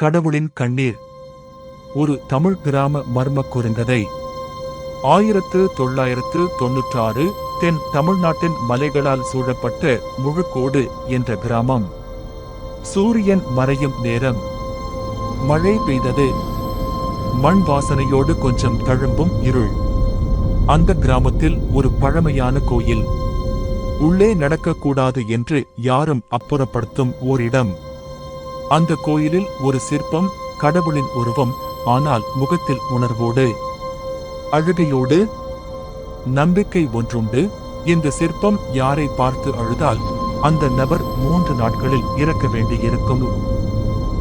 கடவுளின் கண்ணீர். ஒரு தமிழ் கிராம மர்ம குறுங்கதை. ஆயிரத்து தொள்ளாயிரத்து தொன்னூற்றாறு தென் தமிழ்நாட்டின் மலைகளால் சூழப்பட்ட முழுக்கோடு என்ற கிராமம். சூரியன் மறையும் நேரம். மழை பெய்தது. மண் வாசனையோடு கொஞ்சம் தழும்பும் இருள். அந்த கிராமத்தில் ஒரு பழமையான கோயில். உள்ளே நடக்கக்கூடாது என்று யாரும் அப்புறப்படுத்தும் ஓரிடம். அந்த கோயிலில் ஒரு சிற்பம் கடவுளின் உருவம் ஆனால் முகத்தில் உணர்வோடு. அழுகையோடு நம்பிக்கை ஒன்றுண்டு இந்த சிற்பம் யாரை பார்த்து அழுதால் அந்த நபர் மூன்று நாட்களில் இறக்க வேண்டியிருக்கும்.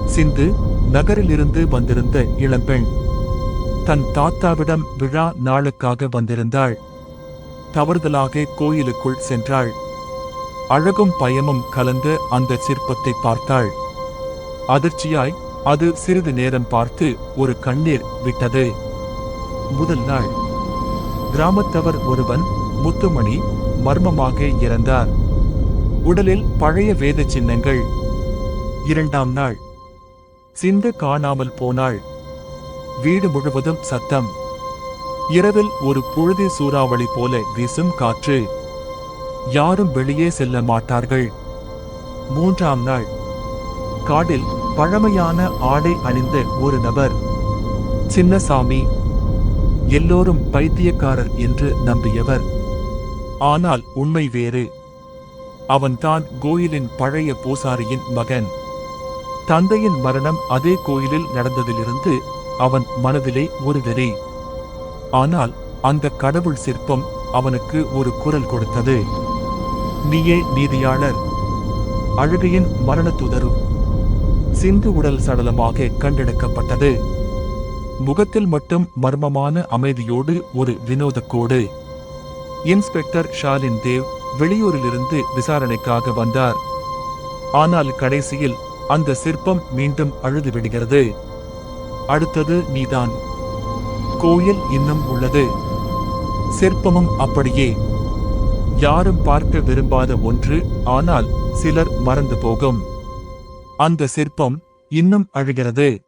சிந்து நகரிலிருந்து வந்திருந்த இளம்பெண் தன் தாத்தாவிடம் விழா நாளுக்காக வந்திருந்தாள். தவறுதலாக கோயிலுக்குள் சென்றாள். அழகும் பயமும் கலந்த அந்த சிற்பத்தை பார்த்தாள். அதிர்ச்சியாய் அது சிறிது நேரம் பார்த்து ஒரு கண்ணீர் விட்டது. முதல் நாள். கிராமத்தவர் ஒருவன் முத்துமணி மர்மமாக இறந்தார். உடலில் பழைய வேத சின்னங்கள். இரண்டாம் நாள். சிந்து காணாமல் போனாள். வீடு முழுவதும் சத்தம். இரவில் ஒரு புழுதி சூறாவளி போல வீசும் காற்று. யாரும் வெளியே செல்ல மாட்டார்கள். மூன்றாம் நாள். காடில் பழமையான ஆடை அணிந்த ஒரு நபர். சின்னசாமி எல்லோரும் பைத்தியக்காரர் என்று நம்பியவர். ஆனால் உண்மை வேறு. அவன்தான் கோயிலின் பழைய பூசாரியின் மகன். தந்தையின் மரணம் அதே கோயிலில் நடந்ததிலிருந்து அவன் மனதிலே ஒரு வெறி ஆனால் அந்த கடவுள் சிற்பம் அவனுக்கு ஒரு குரல் கொடுத்தது. நீயே நீதியாளர். அழுகையின் மரணத்துதரும். சிந்து உடல் சடலமாக கண்டெடுக்கப்பட்டது. முகத்தில் மட்டும் மர்மமான அமைதியோடு ஒரு வினோதக்கோடு. இன்ஸ்பெக்டர் ஷாலின் தேவ் வெளியூரிலிருந்து விசாரணைக்காக வந்தார். ஆனால் கடைசியில் அந்த சிற்பம் மீண்டும் அழுது விடுகிறது. அடுத்தது நீதான். கோயில் இன்னும் உள்ளது. சிற்பமும் அப்படியே. யாரும் பார்க்க விரும்பாத ஒன்று ஆனால் சிலர் மறந்து போகும். அந்த சிற்பம் இன்னும் அழுகிறது.